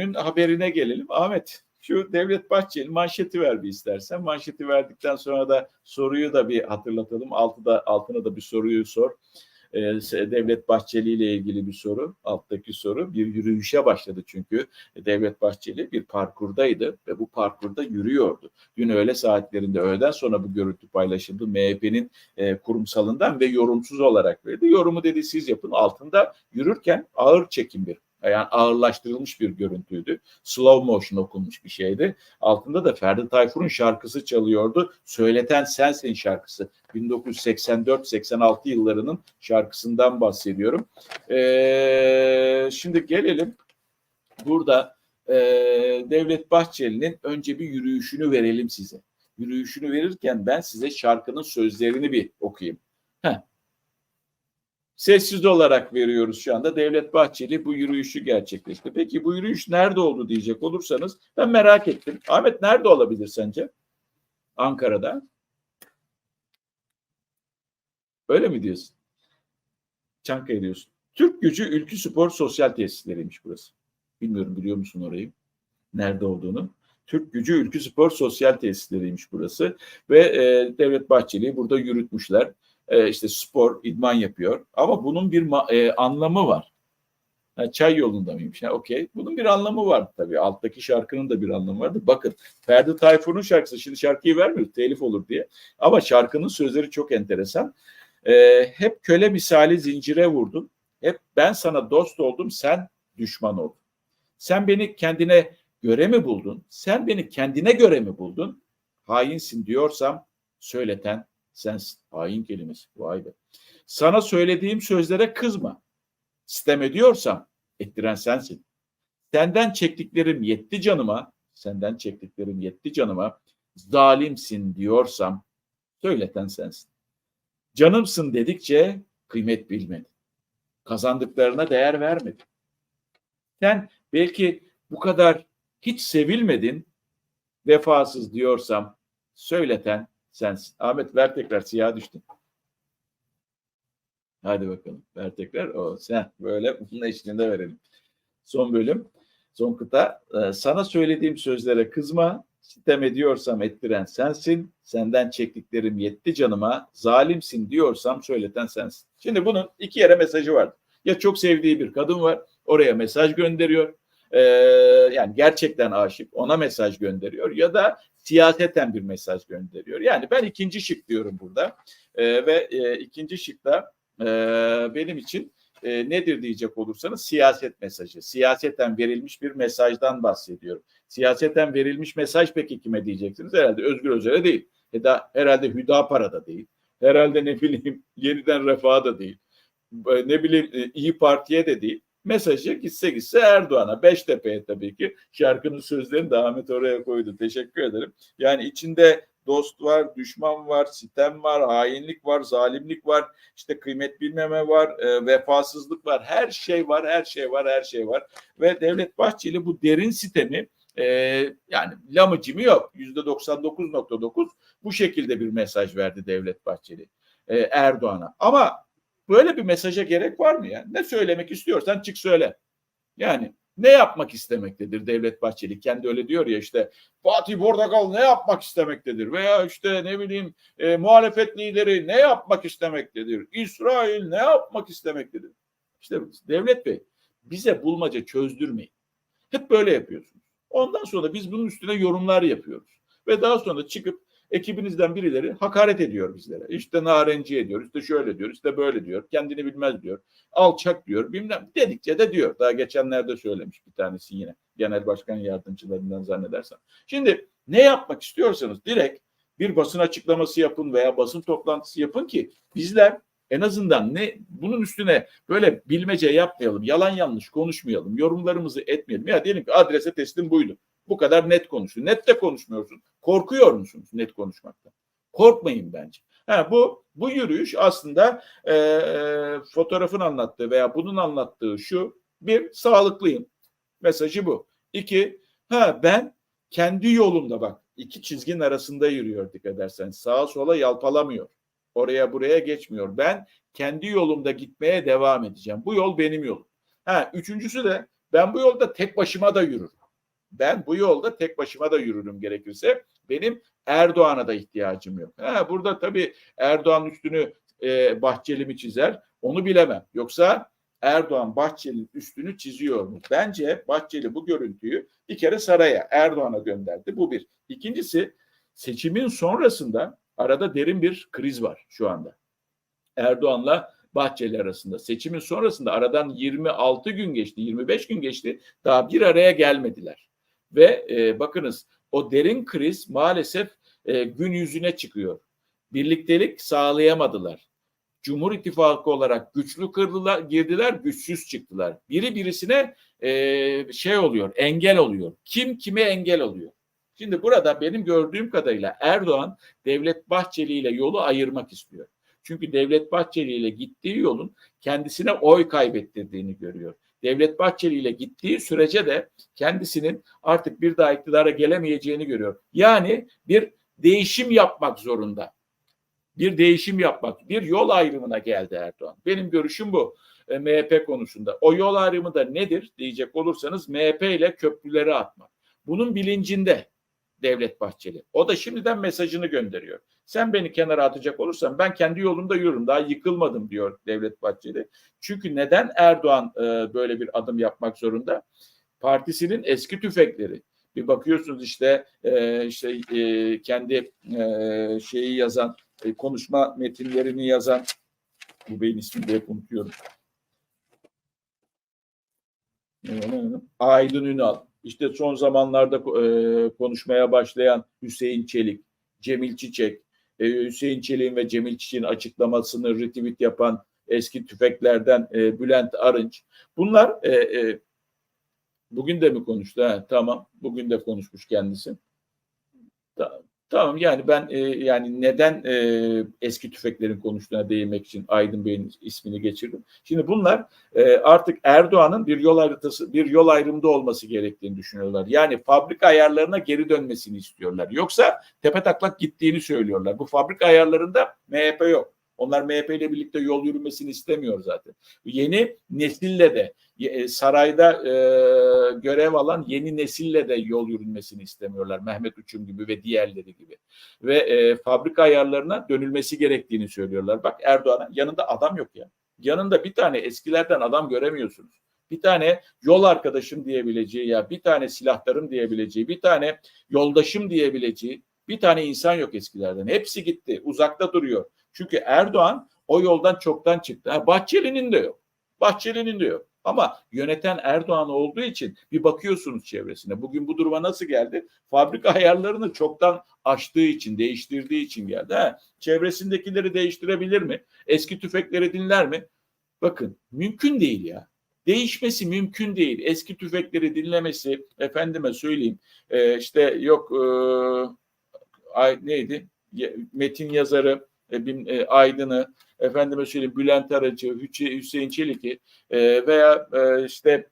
günün haberine gelelim. Ahmet şu Devlet Bahçeli manşeti ver bir istersen. Manşeti verdikten sonra da soruyu da bir hatırlatalım. Altıda, altına da bir soruyu sor. Ee, Devlet Bahçeli ile ilgili bir soru. Alttaki soru. Bir yürüyüşe başladı çünkü. Devlet Bahçeli bir parkurdaydı ve bu parkurda yürüyordu. Dün öğle saatlerinde öğleden sonra bu görüntü paylaşıldı. MHP'nin e, kurumsalından ve yorumsuz olarak verdi. Yorumu dedi siz yapın. Altında yürürken ağır çekim bir yani ağırlaştırılmış bir görüntüydü. Slow motion okunmuş bir şeydi. Altında da Ferdi Tayfur'un şarkısı çalıyordu. Söyleten Sensin şarkısı. 1984-86 yıllarının şarkısından bahsediyorum. Ee, şimdi gelelim burada e, Devlet Bahçeli'nin önce bir yürüyüşünü verelim size. Yürüyüşünü verirken ben size şarkının sözlerini bir okuyayım. Heh, Sessiz olarak veriyoruz şu anda. Devlet Bahçeli bu yürüyüşü gerçekleşti. Peki bu yürüyüş nerede oldu diyecek olursanız ben merak ettim. Ahmet nerede olabilir sence? Ankara'da. Öyle mi diyorsun? Çankaya diyorsun. Türk Gücü Ülkü Spor Sosyal Tesisleriymiş burası. Bilmiyorum biliyor musun orayı? Nerede olduğunu. Türk Gücü Ülkü Spor Sosyal Tesisleriymiş burası. Ve e, Devlet Bahçeli'yi burada yürütmüşler e, işte spor, idman yapıyor. Ama bunun bir e, anlamı var. Ha, çay yolunda mıymış? Ha, Okey. Bunun bir anlamı var tabii. Alttaki şarkının da bir anlamı vardı. Bakın Ferdi Tayfur'un şarkısı. Şimdi şarkıyı vermiyoruz telif olur diye. Ama şarkının sözleri çok enteresan. E, hep köle misali zincire vurdun. Hep ben sana dost oldum, sen düşman oldun. Sen beni kendine göre mi buldun? Sen beni kendine göre mi buldun? Hainsin diyorsam söyleten sensin. Hain kelimesi. Vay be. Sana söylediğim sözlere kızma. Sistem ediyorsam ettiren sensin. Senden çektiklerim yetti canıma, senden çektiklerim yetti canıma, zalimsin diyorsam söyleten sensin. Canımsın dedikçe kıymet bilmedin. Kazandıklarına değer vermedin. Sen belki bu kadar hiç sevilmedin, vefasız diyorsam söyleten sensin. Ahmet ver tekrar siyah düştün. Hadi bakalım ver tekrar. O sen böyle bunun eşliğinde verelim. Son bölüm. Son kıta. Ee, sana söylediğim sözlere kızma. Sitem ediyorsam ettiren sensin. Senden çektiklerim yetti canıma. Zalimsin diyorsam söyleten sensin. Şimdi bunun iki yere mesajı var. Ya çok sevdiği bir kadın var. Oraya mesaj gönderiyor. Ee, yani gerçekten aşık ona mesaj gönderiyor ya da siyaseten bir mesaj gönderiyor. Yani ben ikinci şık diyorum burada e, ve e, ikinci şıkta e, benim için e, nedir diyecek olursanız siyaset mesajı. Siyaseten verilmiş bir mesajdan bahsediyorum. Siyaseten verilmiş mesaj peki kime diyeceksiniz? Herhalde Özgür Özel'e değil. Ya da herhalde Hüdapar'a değil. Herhalde ne bileyim yeniden Refah'a da değil. Ne bileyim İyi Parti'ye de değil mesajı gitse gitse Erdoğan'a. Beştepe'ye tabii ki şarkının sözlerini de Ahmet oraya koydu. Teşekkür ederim. Yani içinde dost var, düşman var, sitem var, hainlik var, zalimlik var, işte kıymet bilmeme var, e, vefasızlık var. Her şey var, her şey var, her şey var. Ve Devlet Bahçeli bu derin sitemi e, yani lamıcımı yok. Yüzde 99.9 bu şekilde bir mesaj verdi Devlet Bahçeli e, Erdoğan'a. Ama Böyle bir mesaja gerek var mı ya? Ne söylemek istiyorsan çık söyle. Yani ne yapmak istemektedir Devlet Bahçeli? Kendi öyle diyor ya işte Fatih Portakal ne yapmak istemektedir? Veya işte ne bileyim e, muhalefet lideri ne yapmak istemektedir? İsrail ne yapmak istemektedir? İşte Devlet Bey bize bulmaca çözdürmeyin. Hep böyle yapıyorsunuz. Ondan sonra biz bunun üstüne yorumlar yapıyoruz. Ve daha sonra çıkıp ekibinizden birileri hakaret ediyor bizlere. İşte narenci ediyor, işte şöyle diyor, işte böyle diyor, kendini bilmez diyor, alçak diyor, bilmem dedikçe de diyor. Daha geçenlerde söylemiş bir tanesi yine genel başkan yardımcılarından zannedersem. Şimdi ne yapmak istiyorsanız direkt bir basın açıklaması yapın veya basın toplantısı yapın ki bizler en azından ne bunun üstüne böyle bilmece yapmayalım, yalan yanlış konuşmayalım, yorumlarımızı etmeyelim. Ya diyelim ki adrese teslim buydu. Bu kadar net konuşuyor. Net de konuşmuyorsun. Korkuyor musunuz net konuşmaktan? Korkmayın bence. Ha, bu bu yürüyüş aslında e, fotoğrafın anlattığı veya bunun anlattığı şu bir sağlıklıyım mesajı bu. İki ha ben kendi yolumda bak iki çizginin arasında yürüyor dikkat edersen sağa sola yalpalamıyor. Oraya buraya geçmiyor. Ben kendi yolumda gitmeye devam edeceğim. Bu yol benim yolum. Ha, üçüncüsü de Ben bu yolda tek başıma da yürürüm. Ben bu yolda tek başıma da yürürüm gerekirse. Benim Erdoğan'a da ihtiyacım yok. Ha, burada tabii Erdoğan üstünü e, Bahçeli mi çizer onu bilemem. Yoksa Erdoğan Bahçeli'nin üstünü çiziyor mu? Bence Bahçeli bu görüntüyü bir kere saraya Erdoğan'a gönderdi. Bu bir. İkincisi seçimin sonrasında arada derin bir kriz var şu anda. Erdoğan'la Bahçeli arasında. Seçimin sonrasında aradan 26 gün geçti, 25 gün geçti. Daha bir araya gelmediler. Ve e, bakınız o derin kriz maalesef e, gün yüzüne çıkıyor. Birliktelik sağlayamadılar. Cumhur İttifakı olarak güçlü kırdılar, girdiler, güçsüz çıktılar. Biri birisine e, şey oluyor, engel oluyor. Kim kime engel oluyor? Şimdi burada benim gördüğüm kadarıyla Erdoğan Devlet Bahçeli ile yolu ayırmak istiyor. Çünkü Devlet Bahçeli ile gittiği yolun kendisine oy kaybettirdiğini görüyor. Devlet Bahçeli ile gittiği sürece de kendisinin artık bir daha iktidara gelemeyeceğini görüyor. Yani bir değişim yapmak zorunda. Bir değişim yapmak, bir yol ayrımına geldi Erdoğan. Benim görüşüm bu e, MHP konusunda. O yol ayrımı da nedir diyecek olursanız MHP ile köprüleri atmak. Bunun bilincinde Devlet Bahçeli. O da şimdiden mesajını gönderiyor. Sen beni kenara atacak olursan ben kendi yolumda yürürüm. Daha yıkılmadım diyor Devlet Bahçeli. Çünkü neden Erdoğan e, böyle bir adım yapmak zorunda? Partisinin eski tüfekleri. Bir bakıyorsunuz işte e, işte e, kendi e, şeyi yazan e, konuşma metinlerini yazan bu beyin ismini de unutuyorum. Aydın Ünal. İşte son zamanlarda e, konuşmaya başlayan Hüseyin Çelik, Cemil Çiçek, e, Hüseyin Çelik'in ve Cemil Çiçek'in açıklamasını retweet yapan eski tüfeklerden e, Bülent Arınç. Bunlar e, e, bugün de mi konuştu? Ha, tamam. Bugün de konuşmuş kendisi. Tamam. Tamam yani ben e, yani neden e, eski tüfeklerin konuştuğuna değinmek için Aydın Bey'in ismini geçirdim. Şimdi bunlar e, artık Erdoğan'ın bir yol haritası, bir yol ayrımında olması gerektiğini düşünüyorlar. Yani fabrika ayarlarına geri dönmesini istiyorlar. Yoksa tepe taklak gittiğini söylüyorlar. Bu fabrika ayarlarında MHP yok. Onlar MHP ile birlikte yol yürümesini istemiyor zaten. Yeni nesille de e, sarayda e, görev alan yeni nesille de yol yürünmesini istemiyorlar. Mehmet Uçum gibi ve diğerleri gibi. Ve e, fabrika ayarlarına dönülmesi gerektiğini söylüyorlar. Bak Erdoğan'a yanında adam yok ya. Yanında bir tane eskilerden adam göremiyorsunuz. Bir tane yol arkadaşım diyebileceği ya bir tane silahlarım diyebileceği, bir tane yoldaşım diyebileceği bir tane insan yok eskilerden. Hepsi gitti. Uzakta duruyor. Çünkü Erdoğan o yoldan çoktan çıktı. Ha, Bahçeli'nin de yok. Bahçeli'nin de yok. Ama yöneten Erdoğan olduğu için bir bakıyorsunuz çevresine. Bugün bu duruma nasıl geldi? Fabrika ayarlarını çoktan aştığı için, değiştirdiği için geldi. Ha, çevresindekileri değiştirebilir mi? Eski tüfekleri dinler mi? Bakın mümkün değil ya. Değişmesi mümkün değil. Eski tüfekleri dinlemesi, efendime söyleyeyim, e, işte yok e, ay, neydi? Metin yazarı e, e, Aydın'ı, efendime söyleyeyim Bülent Aracı, Hüseyin Çelik'i e, veya e, işte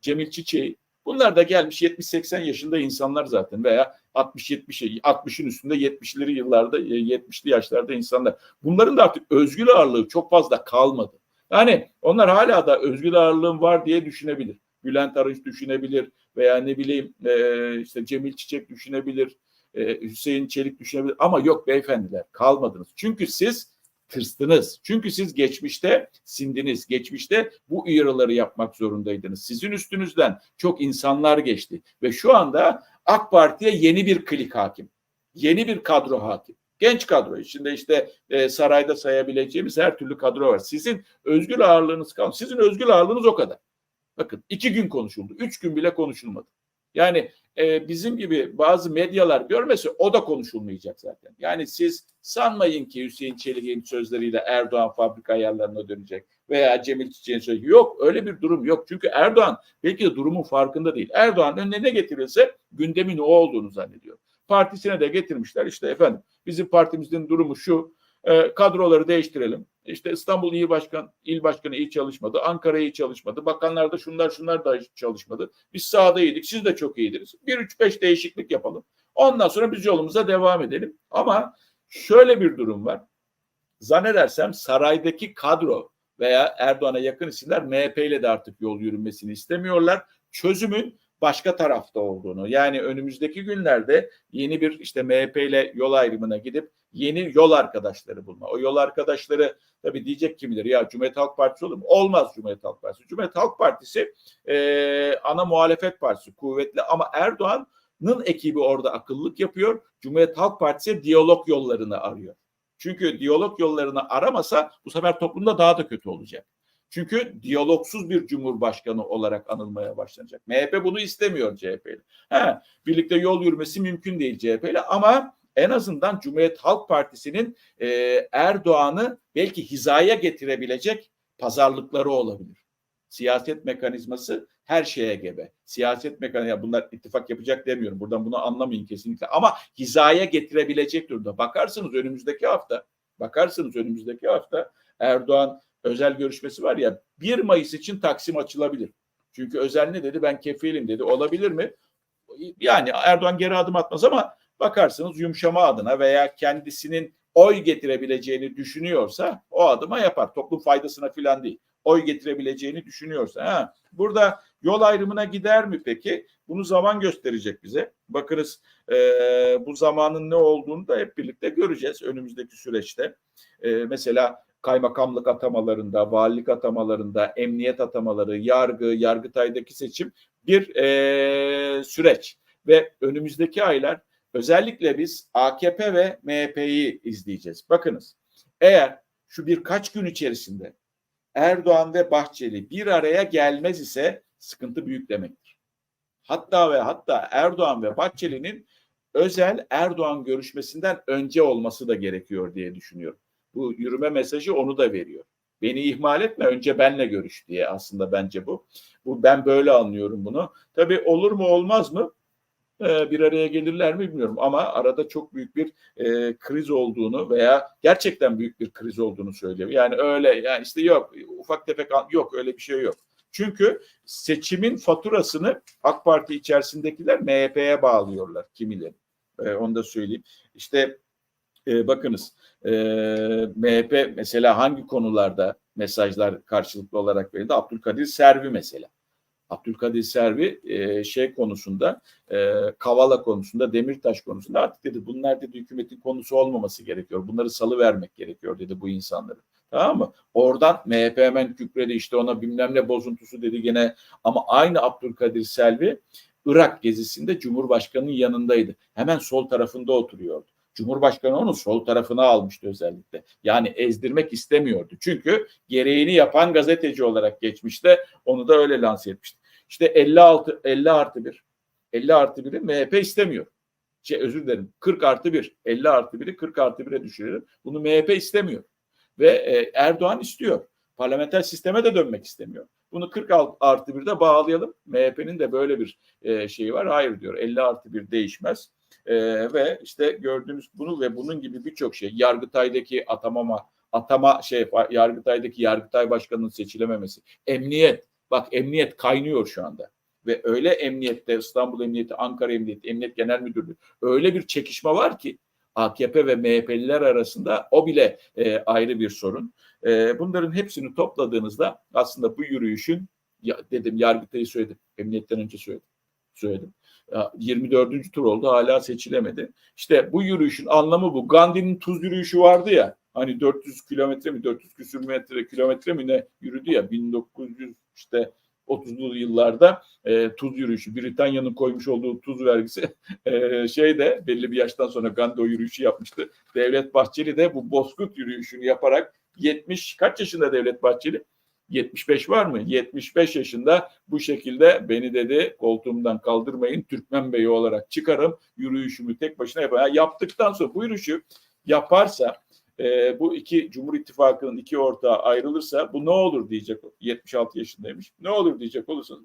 Cemil Çiçek'i bunlar da gelmiş 70-80 yaşında insanlar zaten veya 60-70 60'ın üstünde 70'leri yıllarda 70'li yaşlarda insanlar. Bunların da artık özgür ağırlığı çok fazla kalmadı. Yani onlar hala da özgür ağırlığım var diye düşünebilir. Bülent Arınç düşünebilir veya ne bileyim işte Cemil Çiçek düşünebilir e, Hüseyin Çelik düşünebilir ama yok beyefendiler kalmadınız. Çünkü siz tırstınız. Çünkü siz geçmişte sindiniz. Geçmişte bu uyarıları yapmak zorundaydınız. Sizin üstünüzden çok insanlar geçti ve şu anda AK Parti'ye yeni bir klik hakim. Yeni bir kadro hakim. Genç kadro içinde işte e, sarayda sayabileceğimiz her türlü kadro var. Sizin özgür ağırlığınız kalmış. Sizin özgür ağırlığınız o kadar. Bakın iki gün konuşuldu. Üç gün bile konuşulmadı. Yani e, bizim gibi bazı medyalar görmese o da konuşulmayacak zaten. Yani siz sanmayın ki Hüseyin Çelik'in sözleriyle Erdoğan fabrika ayarlarına dönecek veya Cemil Çiçek'in sözü yok öyle bir durum yok. Çünkü Erdoğan belki de durumun farkında değil. Erdoğan önüne ne getirilse gündemin o olduğunu zannediyor. Partisine de getirmişler işte efendim bizim partimizin durumu şu e, kadroları değiştirelim. İşte İstanbul İl Başkan, İl Başkanı iyi çalışmadı. Ankara iyi çalışmadı. Bakanlar da şunlar şunlar da çalışmadı. Biz sahada iyiydik. Siz de çok iyiydiniz. Bir üç beş değişiklik yapalım. Ondan sonra biz yolumuza devam edelim. Ama şöyle bir durum var. Zannedersem saraydaki kadro veya Erdoğan'a yakın isimler MHP ile de artık yol yürünmesini istemiyorlar. Çözümün başka tarafta olduğunu yani önümüzdeki günlerde yeni bir işte MHP ile yol ayrımına gidip yeni yol arkadaşları bulma. O yol arkadaşları tabii diyecek kim bilir ya Cumhuriyet Halk Partisi olur mu? Olmaz Cumhuriyet Halk Partisi. Cumhuriyet Halk Partisi e, ana muhalefet partisi kuvvetli ama Erdoğan'ın ekibi orada akıllık yapıyor. Cumhuriyet Halk Partisi diyalog yollarını arıyor. Çünkü diyalog yollarını aramasa bu sefer toplumda daha da kötü olacak. Çünkü diyalogsuz bir cumhurbaşkanı olarak anılmaya başlanacak. MHP bunu istemiyor CHP'yle. He, birlikte yol yürümesi mümkün değil CHP'yle ama en azından Cumhuriyet Halk Partisi'nin e, Erdoğan'ı belki hizaya getirebilecek pazarlıkları olabilir. Siyaset mekanizması her şeye gebe. Siyaset mekanizması bunlar ittifak yapacak demiyorum. Buradan bunu anlamayın kesinlikle. Ama hizaya getirebilecek durumda. Bakarsınız önümüzdeki hafta, bakarsınız önümüzdeki hafta Erdoğan özel görüşmesi var ya 1 Mayıs için Taksim açılabilir. Çünkü özel ne dedi? Ben kefilim dedi. Olabilir mi? Yani Erdoğan geri adım atmaz ama bakarsınız yumuşama adına veya kendisinin oy getirebileceğini düşünüyorsa o adıma yapar. Toplum faydasına filan değil. Oy getirebileceğini düşünüyorsa. Ha, burada yol ayrımına gider mi peki? Bunu zaman gösterecek bize. Bakırız e, bu zamanın ne olduğunu da hep birlikte göreceğiz önümüzdeki süreçte. E, mesela kaymakamlık atamalarında, valilik atamalarında, emniyet atamaları, yargı, yargıtaydaki seçim bir e, süreç. Ve önümüzdeki aylar özellikle biz AKP ve MHP'yi izleyeceğiz. Bakınız eğer şu birkaç gün içerisinde Erdoğan ve Bahçeli bir araya gelmez ise sıkıntı büyük demektir. Hatta ve hatta Erdoğan ve Bahçeli'nin özel Erdoğan görüşmesinden önce olması da gerekiyor diye düşünüyorum. Bu yürüme mesajı onu da veriyor. Beni ihmal etme önce benle görüş diye aslında bence bu. Bu ben böyle anlıyorum bunu. Tabii olur mu olmaz mı? Ee, bir araya gelirler mi bilmiyorum ama arada çok büyük bir e, kriz olduğunu veya gerçekten büyük bir kriz olduğunu söylüyor. Yani öyle yani işte yok ufak tefek yok öyle bir şey yok. Çünkü seçimin faturasını AK Parti içerisindekiler MHP'ye bağlıyorlar kimileri. E, onu da söyleyeyim. İşte e, bakınız e, MHP mesela hangi konularda mesajlar karşılıklı olarak verildi? Abdülkadir Servi mesela. Abdülkadir Servi e, şey konusunda e, Kavala konusunda Demirtaş konusunda artık dedi bunlar dedi hükümetin konusu olmaması gerekiyor. Bunları salı vermek gerekiyor dedi bu insanları. Tamam mı? Oradan MHP hemen kükredi işte ona bilmem ne bozuntusu dedi gene ama aynı Abdülkadir Selvi Irak gezisinde Cumhurbaşkanı'nın yanındaydı. Hemen sol tarafında oturuyordu. Cumhurbaşkanı onu sol tarafına almıştı özellikle. Yani ezdirmek istemiyordu. Çünkü gereğini yapan gazeteci olarak geçmişte onu da öyle lanse etmişti. İşte 56 50 artı 1 50 artı 1'i MHP istemiyor. Şey özür dilerim 40 artı 1 50 artı 1'i 40 artı 1'e düşürelim. Bunu MHP istemiyor. Ve e, Erdoğan istiyor. Parlamenter sisteme de dönmek istemiyor. Bunu 40 artı 1'de bağlayalım. MHP'nin de böyle bir e, şeyi var. Hayır diyor 50 artı 1 değişmez. E, ve işte gördüğümüz bunu ve bunun gibi birçok şey Yargıtay'daki atamama atama şey Yargıtay'daki Yargıtay Başkanı'nın seçilememesi, emniyet bak emniyet kaynıyor şu anda ve öyle emniyette İstanbul Emniyeti, Ankara Emniyeti, Emniyet Genel Müdürlüğü öyle bir çekişme var ki AKP ve MHP'liler arasında o bile e, ayrı bir sorun. E, bunların hepsini topladığınızda aslında bu yürüyüşün ya, dedim Yargıtay'ı söyledim, emniyetten önce söyledim. Söyledim. 24. tur oldu hala seçilemedi. İşte bu yürüyüşün anlamı bu. Gandhi'nin tuz yürüyüşü vardı ya hani 400 kilometre mi 400 küsür metre kilometre mi ne yürüdü ya 1900 işte 30'lu yıllarda e, tuz yürüyüşü Britanya'nın koymuş olduğu tuz vergisi e, şey de belli bir yaştan sonra Gandhi o yürüyüşü yapmıştı. Devlet Bahçeli de bu Bozkurt yürüyüşünü yaparak 70 kaç yaşında Devlet Bahçeli? 75 var mı? 75 yaşında bu şekilde beni dedi koltuğumdan kaldırmayın Türkmen Bey olarak çıkarım yürüyüşümü tek başına yapar. yaptıktan sonra bu yürüyüşü yaparsa e, bu iki Cumhur İttifakı'nın iki ortağı ayrılırsa bu ne olur diyecek 76 yaşındaymış. Ne olur diyecek olursanız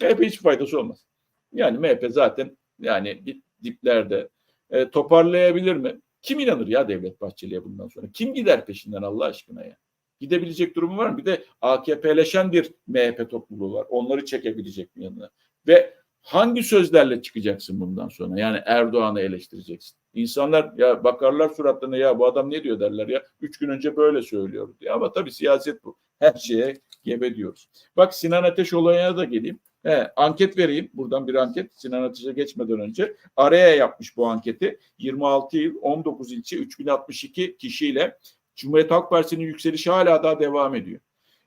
MHP hiç faydası olmaz. Yani MHP zaten yani diplerde e, toparlayabilir mi? Kim inanır ya Devlet Bahçeli'ye bundan sonra? Kim gider peşinden Allah aşkına ya? Gidebilecek durumu var mı? Bir de AKP'leşen bir MHP topluluğu var. Onları çekebilecek mi yanına? Ve hangi sözlerle çıkacaksın bundan sonra? Yani Erdoğan'ı eleştireceksin. İnsanlar ya bakarlar suratlarına ya bu adam ne diyor derler ya. Üç gün önce böyle söylüyordu diye. Ama tabii siyaset bu. her şeye gebe diyoruz. Bak Sinan Ateş olayına da geleyim. He, anket vereyim. Buradan bir anket. Sinan Ateş'e geçmeden önce. Araya yapmış bu anketi. 26 yıl, 19 ilçe, 3062 kişiyle Cumhuriyet Halk Partisi'nin yükselişi hala daha devam ediyor.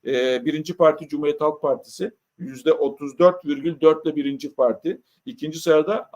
Ee, birinci parti Cumhuriyet Halk Partisi. Yüzde 34,4 ile birinci parti. İkinci sırada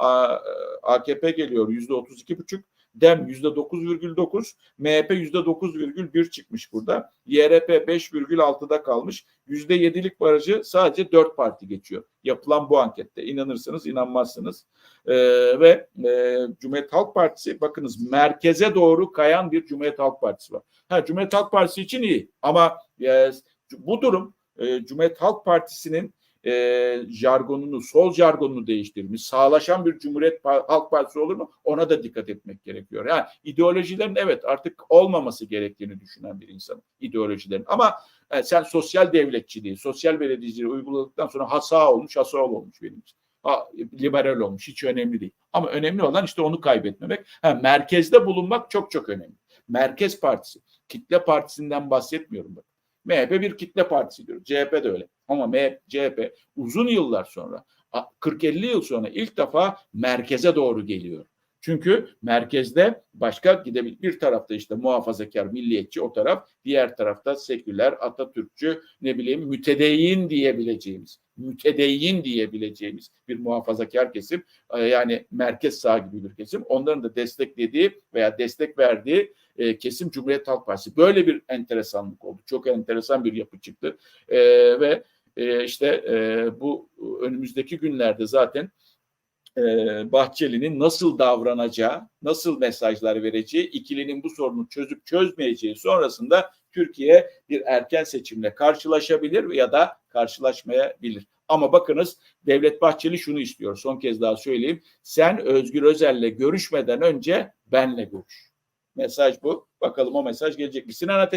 AKP geliyor. Yüzde 32,5. DEM yüzde 9,9. MHP yüzde 9,1 çıkmış burada. YRP 5,6'da kalmış. Yüzde 7'lik barajı sadece 4 parti geçiyor. Yapılan bu ankette. İnanırsanız inanmazsınız. Ee, ve e, Cumhuriyet Halk Partisi bakınız merkeze doğru kayan bir Cumhuriyet Halk Partisi var. Ha, Cumhuriyet Halk Partisi için iyi ama e, bu durum e, Cumhuriyet Halk Partisi'nin e, jargonunu, sol jargonunu değiştirmiş, sağlaşan bir Cumhuriyet Halk Partisi olur mu? Ona da dikkat etmek gerekiyor. Yani ideolojilerin evet artık olmaması gerektiğini düşünen bir insan ideolojilerin. Ama e, sen sosyal devletçiliği, sosyal belediyeciliği uyguladıktan sonra hasa olmuş, hasa olmuş benim için. Ha, liberal olmuş, hiç önemli değil. Ama önemli olan işte onu kaybetmemek. Ha, merkezde bulunmak çok çok önemli. Merkez Partisi, kitle partisinden bahsetmiyorum bak. MHP bir kitle partisi diyor. CHP de öyle. Ama MHP, CHP uzun yıllar sonra 40-50 yıl sonra ilk defa merkeze doğru geliyor. Çünkü merkezde başka gidebilir. Bir tarafta işte muhafazakar, milliyetçi o taraf. Diğer tarafta seküler, Atatürkçü, ne bileyim mütedeyyin diyebileceğimiz, mütedeyyin diyebileceğimiz bir muhafazakar kesim. Ee, Yani merkez sağ gibi bir kesim. Onların da desteklediği veya destek verdiği e, kesim Cumhuriyet Halk Partisi. Böyle bir enteresanlık oldu. Çok enteresan bir yapı çıktı. E, ve e, işte e, bu önümüzdeki günlerde zaten e, Bahçeli'nin nasıl davranacağı, nasıl mesajlar vereceği, ikilinin bu sorunu çözüp çözmeyeceği sonrasında Türkiye bir erken seçimle karşılaşabilir ya da karşılaşmayabilir. Ama bakınız Devlet Bahçeli şunu istiyor. Son kez daha söyleyeyim. Sen Özgür Özel'le görüşmeden önce benle görüş. Mesaj bu. Bakalım o mesaj gelecek mi? Sinan Ateş